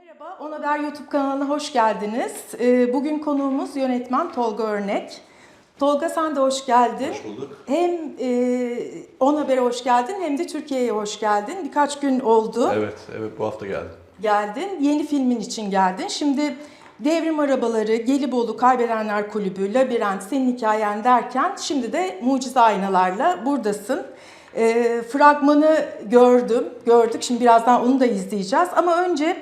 Merhaba, On Haber YouTube kanalına hoş geldiniz. Ee, Bugün konuğumuz yönetmen Tolga Örnek. Tolga sen de hoş geldin. Hoş bulduk. Hem e, On Haber'e hoş geldin hem de Türkiye'ye hoş geldin. Birkaç gün oldu Evet, evet bu hafta geldim. geldin. Yeni filmin için geldin. Şimdi Devrim Arabaları, Gelibolu, Kaybedenler Kulübü, Labirent, Senin Hikayen derken şimdi de Mucize Aynalarla buradasın. E, fragmanı gördüm, gördük. Şimdi birazdan onu da izleyeceğiz. Ama önce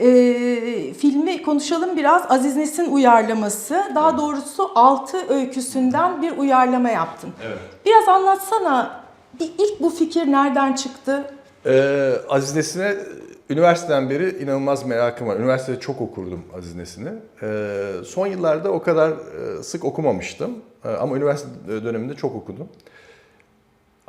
e, filmi konuşalım biraz. Aziz Nesin uyarlaması. Daha doğrusu altı öyküsünden bir uyarlama yaptın. Evet. Biraz anlatsana. Bir, ilk bu fikir nereden çıktı? Ee, Aziz Nesin'e üniversiteden beri inanılmaz merakım var. Üniversitede çok okurdum Aziz Nesin'i. Ee, son yıllarda o kadar e, sık okumamıştım. Ee, ama üniversite döneminde çok okudum.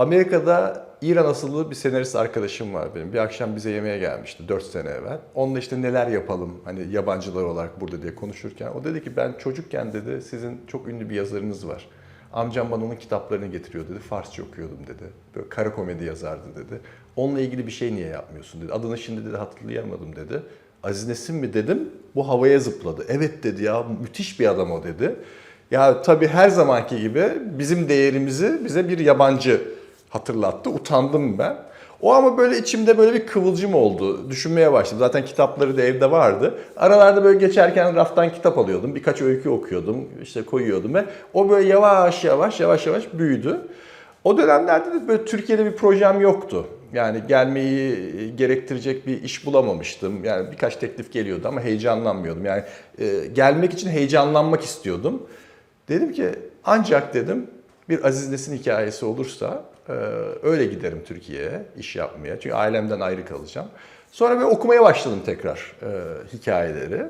Amerika'da İran asıllı bir senarist arkadaşım var benim. Bir akşam bize yemeğe gelmişti 4 sene evvel. Onunla işte neler yapalım hani yabancılar olarak burada diye konuşurken o dedi ki ben çocukken dedi sizin çok ünlü bir yazarınız var. Amcam bana onun kitaplarını getiriyor dedi. Farsça okuyordum dedi. Böyle kara komedi yazardı dedi. Onunla ilgili bir şey niye yapmıyorsun dedi. Adını şimdi dedi hatırlayamadım dedi. Aziz Nesin mi dedim. Bu havaya zıpladı. Evet dedi ya müthiş bir adam o dedi. Ya tabii her zamanki gibi bizim değerimizi bize bir yabancı hatırlattı. Utandım ben. O ama böyle içimde böyle bir kıvılcım oldu. Düşünmeye başladım. Zaten kitapları da evde vardı. Aralarda böyle geçerken raftan kitap alıyordum. Birkaç öykü okuyordum. işte koyuyordum ve o böyle yavaş yavaş yavaş yavaş büyüdü. O dönemlerde de böyle Türkiye'de bir projem yoktu. Yani gelmeyi gerektirecek bir iş bulamamıştım. Yani birkaç teklif geliyordu ama heyecanlanmıyordum. Yani e, gelmek için heyecanlanmak istiyordum. Dedim ki ancak dedim bir Aziz Nesin hikayesi olursa öyle giderim Türkiye'ye iş yapmaya. Çünkü ailemden ayrı kalacağım. Sonra böyle okumaya başladım tekrar e, hikayeleri.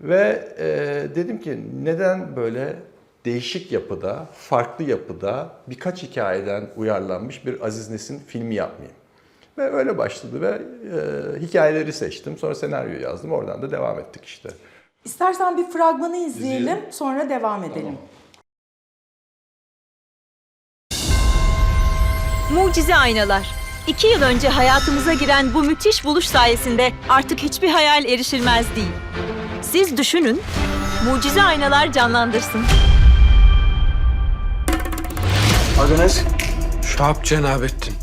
Ve e, dedim ki neden böyle değişik yapıda, farklı yapıda birkaç hikayeden uyarlanmış bir Aziz Nesin filmi yapmayayım. Ve öyle başladı ve e, hikayeleri seçtim. Sonra senaryo yazdım. Oradan da devam ettik işte. İstersen bir fragmanı izleyelim, İzleyelim. sonra devam edelim. Mucize aynalar. İki yıl önce hayatımıza giren bu müthiş buluş sayesinde artık hiçbir hayal erişilmez değil. Siz düşünün, mucize aynalar canlandırsın. Adınız? Şahap Cenabettin.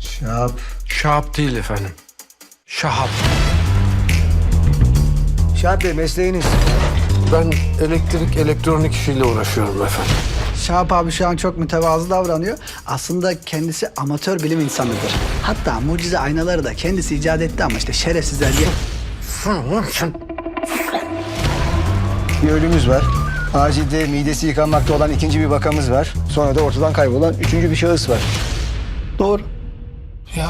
Şahap. Şahap değil efendim. Şahap. Şahap Bey mesleğiniz? Ben elektrik elektronik işiyle uğraşıyorum efendim. Şahap abi şu an çok mütevazı davranıyor. Aslında kendisi amatör bilim insanıdır. Hatta mucize aynaları da kendisi icat etti ama işte şerefsizler diye. Bir ölümümüz var. Acilde midesi yıkanmakta olan ikinci bir vakamız var. Sonra da ortadan kaybolan üçüncü bir şahıs var. Doğru. Ya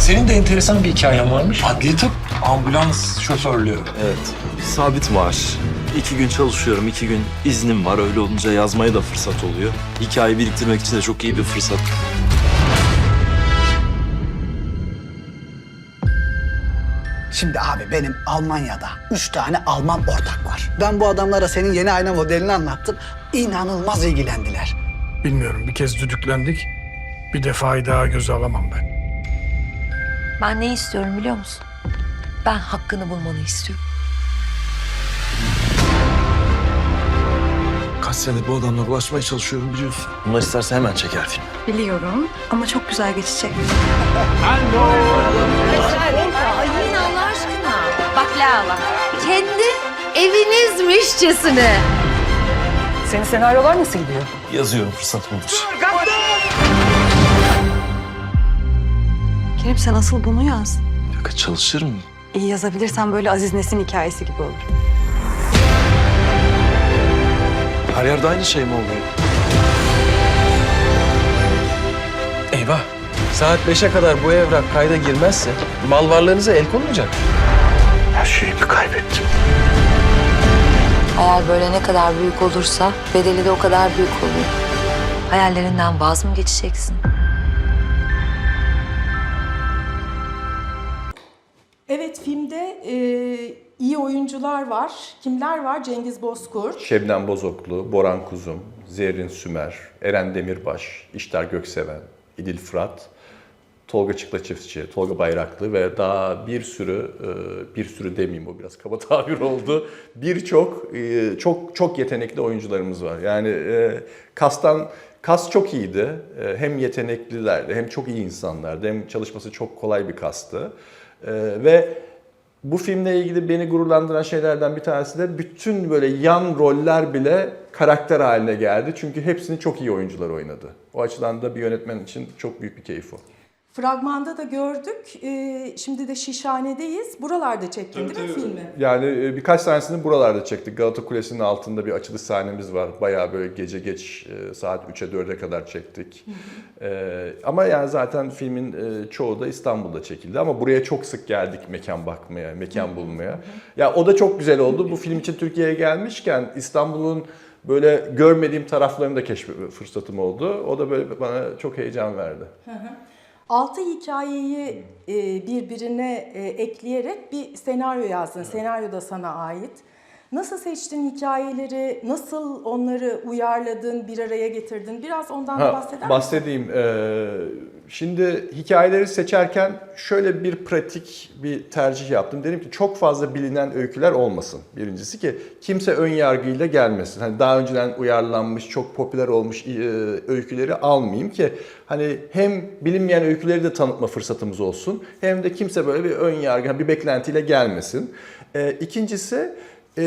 Senin de enteresan bir hikayen varmış. adli tıp ambulans şoförlüğü. Evet. Sabit maaş. İki gün çalışıyorum, iki gün iznim var. Öyle olunca yazmaya da fırsat oluyor. Hikaye biriktirmek için de çok iyi bir fırsat. Şimdi abi benim Almanya'da üç tane Alman ortak var. Ben bu adamlara senin yeni ayna modelini anlattım. İnanılmaz ilgilendiler. Bilmiyorum bir kez düdüklendik. Bir defayı daha göze alamam ben. Ben ne istiyorum biliyor musun? Ben hakkını bulmanı istiyorum. Kaç senedir bu adamla bulaşmaya çalışıyorum biliyorsun. Bunlar isterse hemen çeker film. Biliyorum ama çok güzel geçecek. Ay yine Allah aşkına. Bak Lala, kendi evinizmişçesine. Senin senaryolar nasıl gidiyor? Yazıyorum fırsat buldukça. Kerim sen asıl bunu yaz. Bir dakika çalışır mı? İyi yazabilirsen böyle Aziz Nesin hikayesi gibi olur. Her yerde aynı şey mi oluyor? Eyvah. Saat 5'e kadar bu evrak kayda girmezse mal varlığınıza el konulacak. Her şeyimi kaybettim. Hayal böyle ne kadar büyük olursa bedeli de o kadar büyük oluyor. Hayallerinden vaz mı geçeceksin? Evet, filmde e, iyi oyuncular var. Kimler var? Cengiz Bozkurt, Şebnem Bozoklu, Boran Kuzum, Zerrin Sümer, Eren Demirbaş, İştar Gökseven, İdil Fırat, Tolga Çıkla Çiftçi, Tolga Bayraklı ve daha bir sürü, e, bir sürü demeyeyim o biraz kaba tabir oldu. Birçok e, çok çok yetenekli oyuncularımız var. Yani e, kastan kas çok iyiydi. Hem yeteneklilerdi, hem çok iyi insanlardı, hem çalışması çok kolay bir kastı. Ve bu filmle ilgili beni gururlandıran şeylerden bir tanesi de bütün böyle yan roller bile karakter haline geldi. Çünkü hepsini çok iyi oyuncular oynadı. O açıdan da bir yönetmen için çok büyük bir keyif o. Fragmanda da gördük. Ee, şimdi de Şişhane'deyiz. Buralarda çektin değil mi filmi? Yani e, birkaç tanesini buralarda çektik. Galata Kulesi'nin altında bir açılış sahnemiz var. Bayağı böyle gece geç e, saat 3'e 4'e kadar çektik. E, ama yani zaten filmin e, çoğu da İstanbul'da çekildi. Ama buraya çok sık geldik mekan bakmaya, mekan bulmaya. Ya o da çok güzel oldu. Bu film için Türkiye'ye gelmişken İstanbul'un böyle görmediğim taraflarını da keşfetme fırsatım oldu. O da böyle bana çok heyecan verdi. Altı hikayeyi e, birbirine e, ekleyerek bir senaryo yazdın. Senaryo da sana ait. Nasıl seçtin hikayeleri? Nasıl onları uyarladın, bir araya getirdin? Biraz ondan da Ha, bahseder misin? bahsedeyim. Ee, şimdi hikayeleri seçerken şöyle bir pratik bir tercih yaptım. Dedim ki çok fazla bilinen öyküler olmasın. Birincisi ki kimse ön yargıyla gelmesin. Hani daha önceden uyarlanmış, çok popüler olmuş e, öyküleri almayayım ki hani hem bilinmeyen öyküleri de tanıtma fırsatımız olsun hem de kimse böyle bir ön yargı, bir beklentiyle gelmesin. Ee, ikincisi e,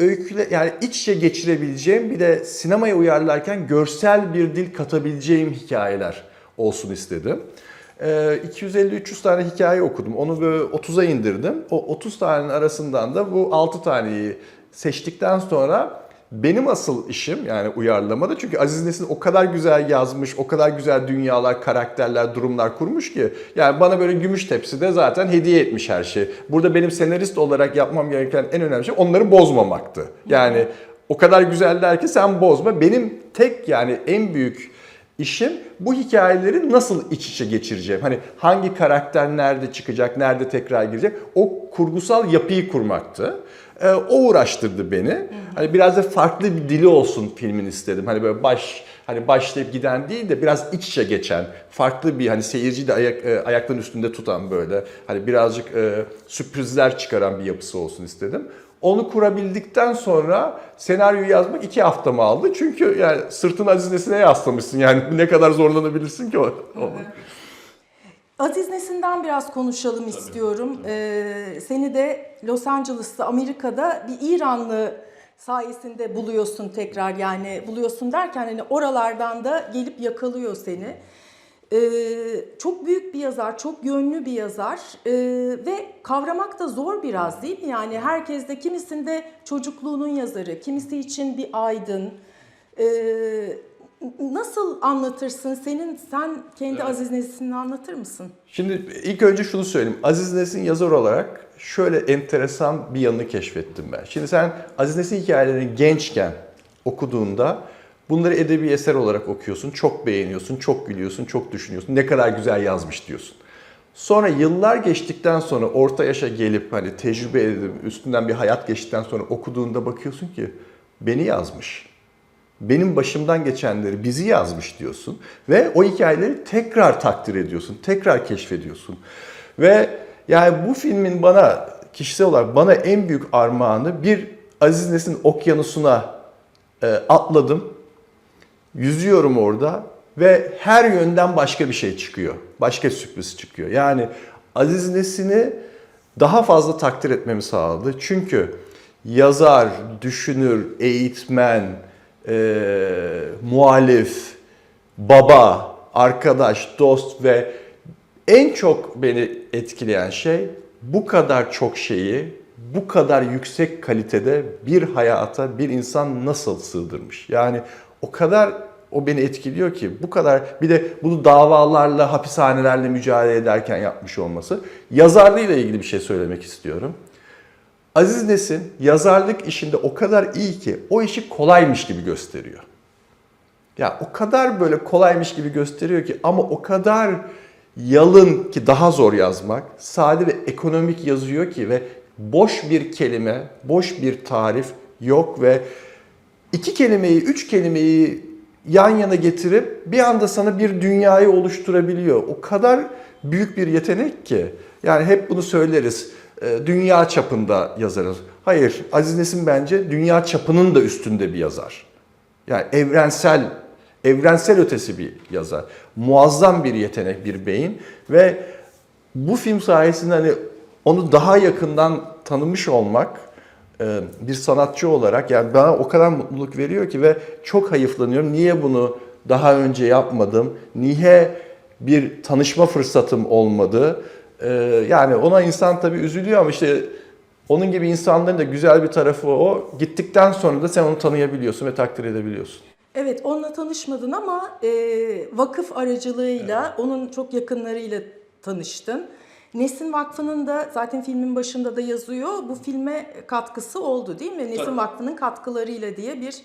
öyküle yani iç içe geçirebileceğim bir de sinemaya uyarlarken görsel bir dil katabileceğim hikayeler olsun istedim. E, 250-300 tane hikaye okudum. Onu böyle 30'a indirdim. O 30 tanenin arasından da bu 6 taneyi seçtikten sonra benim asıl işim yani uyarlamada çünkü Aziz Nesin o kadar güzel yazmış, o kadar güzel dünyalar, karakterler, durumlar kurmuş ki yani bana böyle gümüş tepside zaten hediye etmiş her şey. Burada benim senarist olarak yapmam gereken en önemli şey onları bozmamaktı. Yani o kadar güzeller ki sen bozma. Benim tek yani en büyük işim bu hikayeleri nasıl iç içe geçireceğim? Hani hangi karakter nerede çıkacak, nerede tekrar girecek? O kurgusal yapıyı kurmaktı. Ee, o uğraştırdı beni. Hani biraz da farklı bir dili olsun filmin istedim. Hani böyle baş hani başlayıp giden değil de biraz iç içe geçen, farklı bir hani seyirciyi de ayak, e, ayakların üstünde tutan böyle hani birazcık e, sürprizler çıkaran bir yapısı olsun istedim. Onu kurabildikten sonra senaryoyu yazmak iki haftamı aldı. Çünkü yani sırtını Aziz Nesin'e yaslamışsın. Yani ne kadar zorlanabilirsin ki o. o. Aziz Nesin'den biraz konuşalım istiyorum. Ee, seni de Los Angeles'ta, Amerika'da bir İranlı sayesinde buluyorsun tekrar. Yani buluyorsun derken hani oralardan da gelip yakalıyor seni. Ee, çok büyük bir yazar, çok yönlü bir yazar Ee, ve kavramak da zor biraz değil mi? Yani herkes de kimisinde çocukluğunun yazarı, kimisi için bir aydın. Ee, nasıl anlatırsın? Senin sen kendi Aziz Nesin'ini anlatır mısın? Şimdi ilk önce şunu söyleyeyim. Aziz Nesin yazar olarak şöyle enteresan bir yanını keşfettim ben. Şimdi sen Aziz Nesin hikayelerini gençken okuduğunda bunları edebi eser olarak okuyorsun. Çok beğeniyorsun, çok gülüyorsun, çok düşünüyorsun. Ne kadar güzel yazmış diyorsun. Sonra yıllar geçtikten sonra orta yaşa gelip hani tecrübe edip üstünden bir hayat geçtikten sonra okuduğunda bakıyorsun ki beni yazmış benim başımdan geçenleri bizi yazmış diyorsun ve o hikayeleri tekrar takdir ediyorsun, tekrar keşfediyorsun. Ve yani bu filmin bana kişisel olarak bana en büyük armağanı bir Aziz Nesin okyanusuna e, atladım. Yüzüyorum orada ve her yönden başka bir şey çıkıyor. Başka sürpriz çıkıyor. Yani Aziz Nesin'i daha fazla takdir etmemi sağladı. Çünkü yazar, düşünür, eğitmen, e, muhalif, baba, arkadaş, dost ve en çok beni etkileyen şey bu kadar çok şeyi bu kadar yüksek kalitede bir hayata bir insan nasıl sığdırmış? Yani o kadar o beni etkiliyor ki bu kadar bir de bunu davalarla, hapishanelerle mücadele ederken yapmış olması. Yazarlığıyla ilgili bir şey söylemek istiyorum. Aziz Nesin yazarlık işinde o kadar iyi ki o işi kolaymış gibi gösteriyor. Ya o kadar böyle kolaymış gibi gösteriyor ki ama o kadar yalın ki daha zor yazmak, sade ve ekonomik yazıyor ki ve boş bir kelime, boş bir tarif yok ve iki kelimeyi, üç kelimeyi yan yana getirip bir anda sana bir dünyayı oluşturabiliyor. O kadar büyük bir yetenek ki. Yani hep bunu söyleriz. E, Dünya çapında yazarız. Hayır, Aziz Nesin bence dünya çapının da üstünde bir yazar. Yani evrensel, evrensel ötesi bir yazar. Muazzam bir yetenek, bir beyin ve bu film sayesinde hani onu daha yakından tanımış olmak e, bir sanatçı olarak yani bana o kadar mutluluk veriyor ki ve çok hayıflanıyorum. Niye bunu daha önce yapmadım? Niye bir tanışma fırsatım olmadı? E, Yani ona insan tabii üzülüyor ama işte onun gibi insanların da güzel bir tarafı o. Gittikten sonra da sen onu tanıyabiliyorsun ve takdir edebiliyorsun. Evet, onunla tanışmadın ama e, vakıf aracılığıyla, onun çok yakınlarıyla tanıştın. Nesin Vakfı'nın da zaten filmin başında da yazıyor, bu filme katkısı oldu değil mi? Nesin Vakfı'nın katkılarıyla diye bir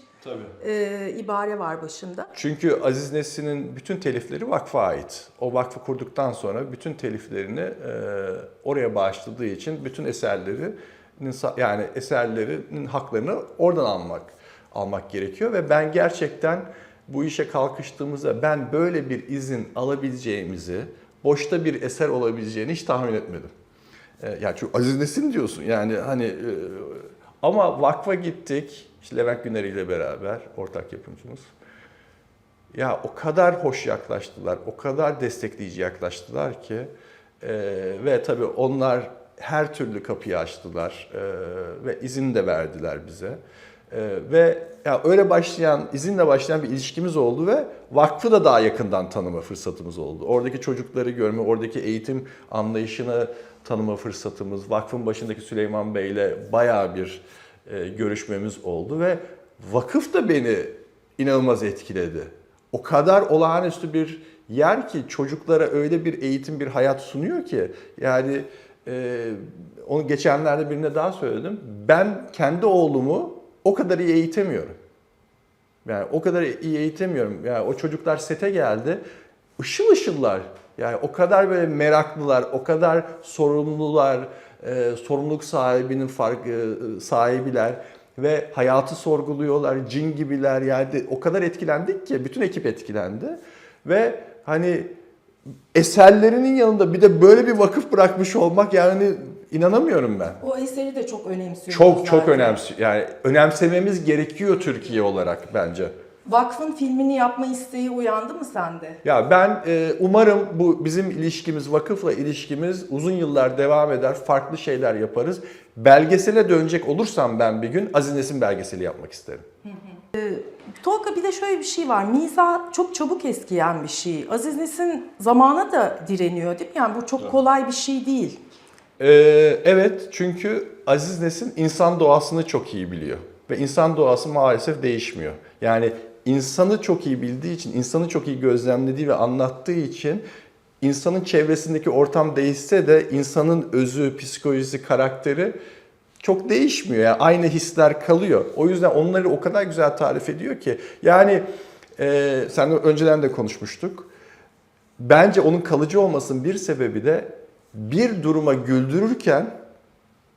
e, ibare var başında. Çünkü Aziz Nesin'in bütün telifleri vakfa ait. O vakfı kurduktan sonra bütün teliflerini e, oraya bağışladığı için bütün eserleri yani eserlerinin haklarını oradan almak almak gerekiyor ve ben gerçekten bu işe kalkıştığımızda ben böyle bir izin alabileceğimizi, boşta bir eser olabileceğini hiç tahmin etmedim. E, yani çünkü Aziz Nesin diyorsun yani hani e, ama vakfa gittik işte Levent Güner ile beraber ortak yapımcımız. Ya o kadar hoş yaklaştılar, o kadar destekleyici yaklaştılar ki e, ve tabii onlar her türlü kapıyı açtılar e, ve izin de verdiler bize. E, ve ya öyle başlayan, izinle başlayan bir ilişkimiz oldu ve vakfı da daha yakından tanıma fırsatımız oldu. Oradaki çocukları görme, oradaki eğitim anlayışını tanıma fırsatımız, vakfın başındaki Süleyman Bey ile bayağı bir e, görüşmemiz oldu ve vakıf da beni inanılmaz etkiledi. O kadar olağanüstü bir yer ki çocuklara öyle bir eğitim, bir hayat sunuyor ki yani e, onu geçenlerde birine daha söyledim. Ben kendi oğlumu o kadar iyi eğitemiyorum. Yani o kadar iyi eğitemiyorum. Yani o çocuklar sete geldi. Işıl ışıllar. Yani o kadar böyle meraklılar, o kadar sorumlular, e, sorumluluk sahibinin fark, e, sahibiler ve hayatı sorguluyorlar, cin gibiler yani o kadar etkilendik ki bütün ekip etkilendi ve hani eserlerinin yanında bir de böyle bir vakıf bırakmış olmak yani inanamıyorum ben. O eseri de çok önemsiyor. Çok çok önemli yani önemsememiz gerekiyor Türkiye olarak bence. Vakfın filmini yapma isteği uyandı mı sende? Ya ben e, umarım bu bizim ilişkimiz, vakıfla ilişkimiz uzun yıllar devam eder, farklı şeyler yaparız. Belgesele dönecek olursam ben bir gün Aziz Nesin belgeseli yapmak isterim. Tolga bir de şöyle bir şey var. Mizah çok çabuk eskiyen bir şey. Aziz Nesin zamana da direniyor değil mi? Yani bu çok kolay bir şey değil. Ee, evet çünkü Aziz Nesin insan doğasını çok iyi biliyor. Ve insan doğası maalesef değişmiyor. Yani insanı çok iyi bildiği için, insanı çok iyi gözlemlediği ve anlattığı için insanın çevresindeki ortam değişse de insanın özü, psikolojisi, karakteri çok değişmiyor. Yani aynı hisler kalıyor. O yüzden onları o kadar güzel tarif ediyor ki. Yani e, sen önceden de konuşmuştuk. Bence onun kalıcı olmasının bir sebebi de bir duruma güldürürken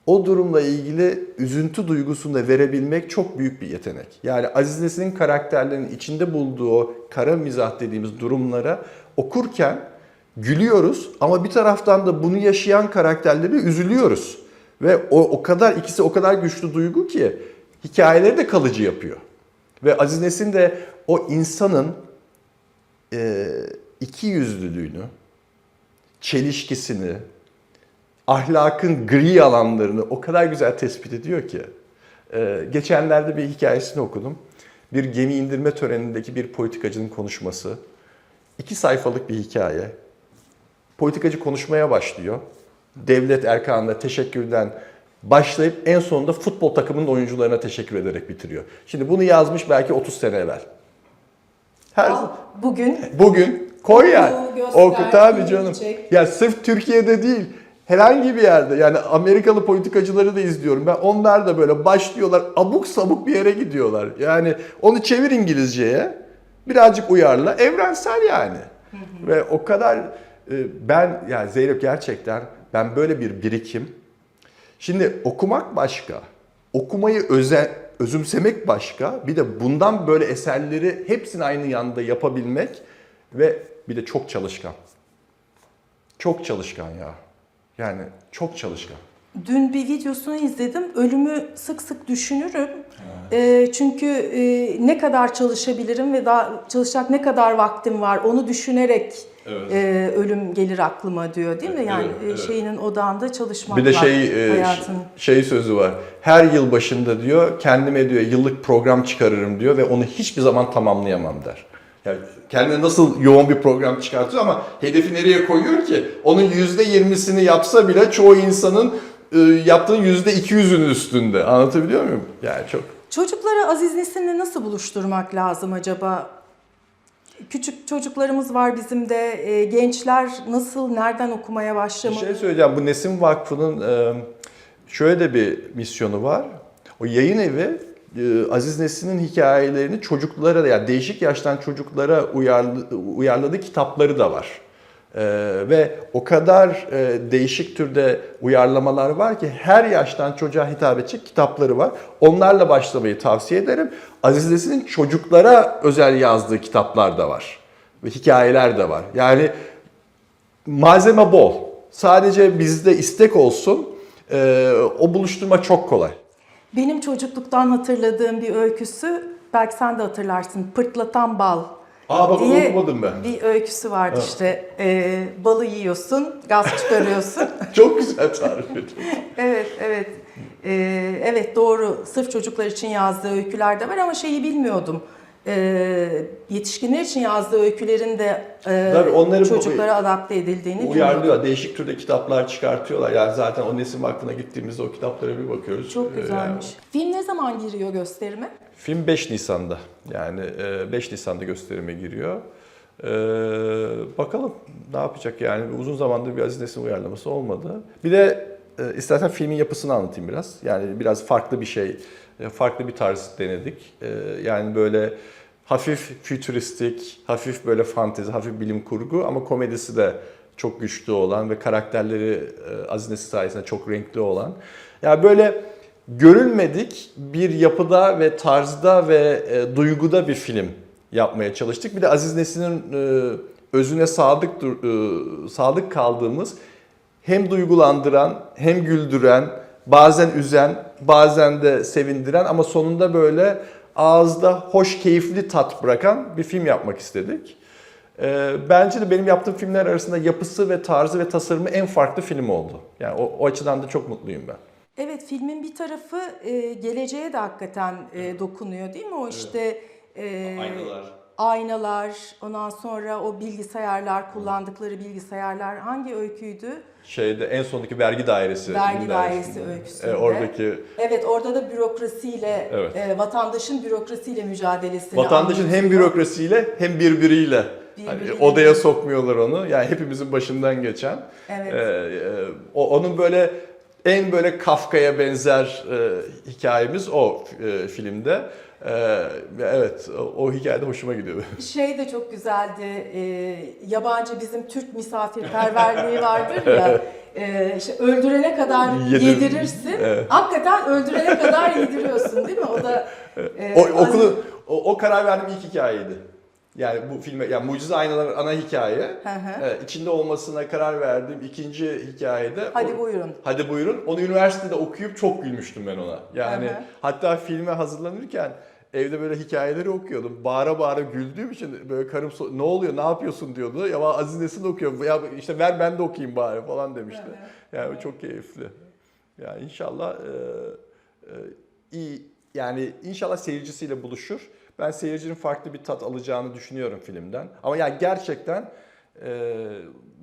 o durumla ilgili üzüntü duygusunu da verebilmek çok büyük bir yetenek. Yani Aziz Nesin'in karakterlerinin içinde bulduğu o kara mizah dediğimiz durumlara okurken gülüyoruz ama bir taraftan da bunu yaşayan karakterleri üzülüyoruz. Ve o, o kadar ikisi o kadar güçlü duygu ki hikayeleri de kalıcı yapıyor. Ve Aziz Nesin de o insanın e, iki yüzlülüğünü, çelişkisini, ahlakın gri alanlarını o kadar güzel tespit ediyor ki. Ee, geçenlerde bir hikayesini okudum. Bir gemi indirme törenindeki bir politikacının konuşması. İki sayfalık bir hikaye. Politikacı konuşmaya başlıyor. Devlet erkanına teşekkürden başlayıp en sonunda futbol takımının oyuncularına teşekkür ederek bitiriyor. Şimdi bunu yazmış belki 30 sene evvel. Her, Al, Bugün Bugün koy yani. Oku, tabii canım. çek. Ya sırf Türkiye'de değil. Herhangi bir yerde yani Amerikalı politikacıları da izliyorum. Ben onlar da böyle başlıyorlar abuk sabuk bir yere gidiyorlar. Yani onu çevir İngilizceye. Birazcık uyarla. Evrensel yani. Ve o kadar e, ben yani Zeynep gerçekten ben böyle bir birikim. Şimdi okumak başka. Okumayı öze, özümsemek başka. Bir de bundan böyle eserleri hepsini aynı yanda yapabilmek ve bir de çok çalışkan. çok çalışkan ya. Yani çok çalışkan. Dün bir videosunu izledim. Ölümü sık sık düşünürüm. Ee, çünkü e, ne kadar çalışabilirim ve daha çalışacak ne kadar vaktim var onu düşünerek e, ölüm gelir aklıma diyor değil mi? Yani Evet, evet. e, şeyinin odağında çalışmak Bir de şey e, hayatın. şey sözü var. Her yıl başında diyor kendime diyor yıllık program çıkarırım diyor ve onu hiçbir zaman tamamlayamam der. Yani kendine nasıl yoğun bir program çıkartıyor ama hedefi nereye koyuyor ki? Onun yüzde yirmisini yapsa bile çoğu insanın e, iki yüzünün üstünde. Anlatabiliyor muyum? Yani çok Çocukları Aziz Nesin'le nasıl buluşturmak lazım acaba? Küçük çocuklarımız var bizim de. E, gençler nasıl, nereden okumaya Bir başlamalı? şey söyleyeceğim. Bu Nesim Vakfı'nın e, şöyle de bir misyonu var. O yayın evi Aziz Nesin'in hikayelerini çocuklara da yani değişik yaştan çocuklara uyarlı, uyarladığı kitapları da var. E, ve o kadar e, değişik türde uyarlamalar var ki her yaştan çocuğa hitap edecek kitapları var. Onlarla başlamayı tavsiye ederim. Aziz Nesin'in çocuklara özel yazdığı kitaplar da var. Ve hikayeler de var. Yani malzeme bol. Sadece bizde istek olsun. Ee, o buluşturma çok kolay. Benim çocukluktan hatırladığım bir öyküsü, belki sen de hatırlarsın, Pırtlatan Bal Aa bak diye okumadım ben. bir öyküsü vardı işte. E, balı yiyorsun, gaz çıkarıyorsun. Çok güzel tarif ediyorsun. evet, evet. E, evet doğru, sırf çocuklar için yazdığı öyküler de var ama şeyi bilmiyordum. E, yetişkinler için yazdığı öykülerin de e, Tabii onları çocuklara adapte edildiğini. Uyarlıyor. Değişik türde kitaplar çıkartıyorlar. Yani zaten o Nesim Vakfı'na gittiğimizde o kitaplara bir bakıyoruz. Çok Ee, güzelmiş. Film ne zaman giriyor gösterime? Film 5 Nisan'da. Yani e, 5 Nisan'da gösterime giriyor. Ee, bakalım ne yapacak yani uzun zamandır bir Aziz Nesin uyarlaması olmadı. Bir de e, istersen filmin yapısını anlatayım biraz. Yani biraz farklı bir şey, e, farklı bir tarz denedik. E, yani böyle hafif fütüristik, hafif böyle fantezi, hafif bilim kurgu ama komedisi de çok güçlü olan ve karakterleri e, Aziz sayesinde çok renkli olan. Yani böyle görülmedik bir yapıda ve tarzda ve e, duyguda bir film yapmaya çalıştık. Bir de Aziz Nesin'in e, özüne sadık e, sadık kaldığımız hem duygulandıran, hem güldüren, bazen üzen, bazen de sevindiren ama sonunda böyle ağızda hoş, keyifli tat bırakan bir film yapmak istedik. E, bence de benim yaptığım filmler arasında yapısı ve tarzı ve tasarımı en farklı film oldu. Yani o, o açıdan da çok mutluyum ben. Evet filmin bir tarafı e, geleceğe de hakikaten e, dokunuyor değil mi? O işte e, aynalar, ondan sonra o bilgisayarlar, kullandıkları bilgisayarlar hangi öyküydü? Şeyde en sondaki vergi dairesi. Vergi dairesi öyküsünde. E, oradaki Evet orada da bürokrasiyle, Evet. e, vatandaşın bürokrasiyle mücadelesini vatandaşın hem anlatıyor. bürokrasiyle hem birbiriyle. Hani odaya sokmuyorlar onu. Yani hepimizin başından geçen. Evet. E, e, o, onun böyle en böyle Kafka'ya benzer e, hikayemiz o e, filmde. E, ve evet o, o hikayede hoşuma gidiyor. Şey de çok güzeldi. e, yabancı bizim Türk misafirperverliği vardır ya. E, işte öldürene kadar Yedir- yedirirsin. Evet. Hakikaten öldürene kadar yediriyorsun değil mi? O da e, O, okulu, o, o karar verdiğim ilk hikayeydi. Yani bu filme, yani Mucize Aynalar ana hikaye. Hı hı. Evet, içinde olmasına karar verdiğim ikinci hikayede. Hadi o- buyurun. Hadi buyurun. Onu üniversitede okuyup çok gülmüştüm ben ona. Yani Hı hı. hatta filme hazırlanırken evde böyle hikayeleri okuyordum. Bağıra bağıra güldüğüm için böyle karım so- ne oluyor ne yapıyorsun diyordu. Ya Aziz Nesin okuyor. Ya işte ver ben de okuyayım bari falan demişti. Yani o çok keyifli. Yani inşallah e, e, iyi yani inşallah seyircisiyle buluşur. Ben seyircinin farklı bir tat alacağını düşünüyorum filmden. Ama yani gerçekten e,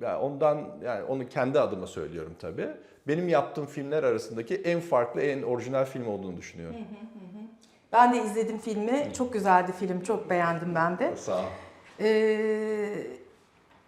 yani ondan yani onu kendi adıma söylüyorum tabii. Benim yaptığım filmler arasındaki en farklı, en orijinal film olduğunu düşünüyorum. Ben de izledim filmi. Çok güzeldi film. Çok beğendim ben de. Sağ ol. Ee,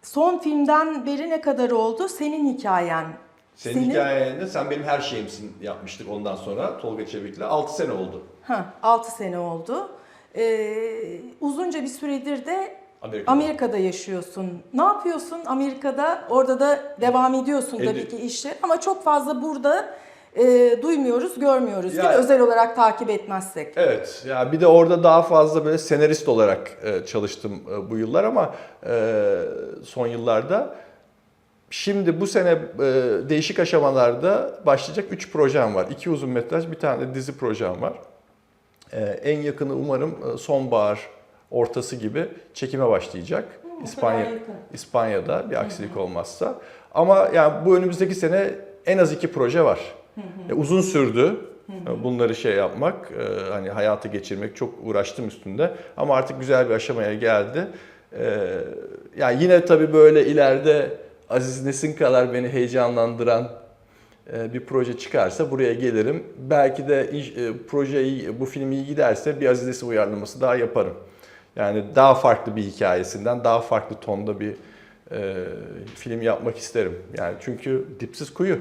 son filmden beri ne kadar oldu? Senin hikayen. Senin, hikayende sen benim her şeyimsin yapmıştık ondan sonra Tolga Çevik'le. 6 sene oldu. Ha, 6 sene oldu. Ee, uzunca bir süredir de Amerika'da. Amerika'da yaşıyorsun. Ne yapıyorsun Amerika'da? Orada da devam ediyorsun tabii Edi- ki işe. Ama çok fazla burada e, duymuyoruz, görmüyoruz. değil mi? Ya- Özel olarak takip etmezsek. Evet, ya bir de orada daha fazla böyle senarist olarak e, çalıştım e, bu yıllar ama e, son yıllarda Şimdi bu sene e, değişik aşamalarda başlayacak 3 projem var. 2 uzun metraj, bir tane de dizi projem var. E, en yakını umarım e, sonbahar ortası gibi çekime başlayacak. İspanya. İspanya'da bir aksilik olmazsa. Ama yani bu önümüzdeki sene en az iki proje var. E, uzun sürdü e, bunları şey yapmak, hani hayatı geçirmek çok uğraştım üstünde. Ama artık güzel bir aşamaya geldi. Yani yine tabii böyle ileride Aziz Nesin kadar beni heyecanlandıran bir proje çıkarsa buraya gelirim. Belki de iş- e, proje iyi- bu film iyi giderse bir Aziz Nesin uyarlaması daha yaparım. Yani daha farklı bir hikayesinden, daha farklı tonda bir e, film yapmak isterim. Yani çünkü dipsiz kuyu.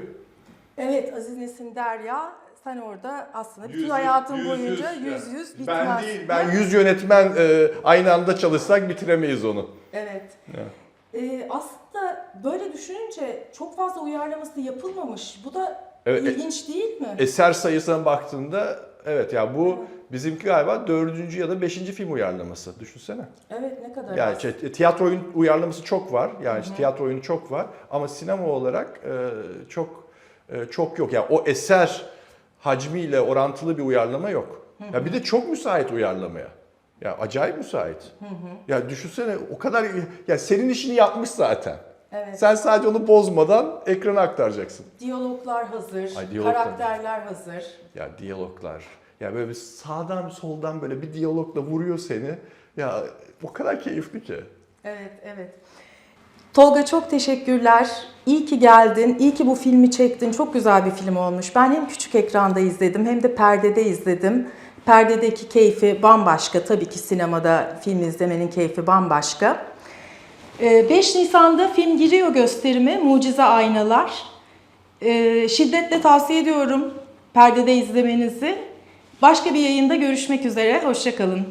Evet Aziz Nesin Derya sen orada aslında bütün hayatın boyunca yüz yüz bitmez. Ben değil, ben yüz yönetmen e, aynı anda çalışsak bitiremeyiz onu. Evet. Ya. Ee, aslında böyle düşününce çok fazla uyarlaması yapılmamış. Bu da Evet, e- ilginç değil mi? Eser sayısına baktığında evet ya bu bizimki galiba dördüncü ya da beşinci film uyarlaması. Düşünsene. evet ne kadar Yani şey, tiyatro oyun uyarlaması çok var. Yani işte tiyatro oyunu çok var. Ama sinema olarak e, çok e, çok yok. Yani o eser hacmiyle orantılı bir uyarlama yok. Ya bir de çok müsait uyarlamaya. Ya acayip müsait. Ya düşünsene o kadar ya senin işini yapmış zaten. Evet. Sen sadece onu bozmadan ekrana aktaracaksın. Diyaloglar hazır, Ay, diyaloglar. karakterler hazır. Ya diyaloglar. Ya böyle bir sağdan soldan böyle bir diyalogla vuruyor seni. Ya o kadar keyifli ki. Evet, evet. Tolga çok teşekkürler. İyi ki geldin. İyi ki bu filmi çektin. Çok güzel bir film olmuş. Ben hem küçük ekranda izledim hem de perdede izledim. Perdedeki keyfi bambaşka. Tabii ki sinemada film izlemenin keyfi bambaşka. Ee, 5 Nisan'da film giriyor gösterime Mucize Aynalar. Ee, Şiddetle tavsiye ediyorum perdede izlemenizi. Başka bir yayında görüşmek üzere. Hoşçakalın.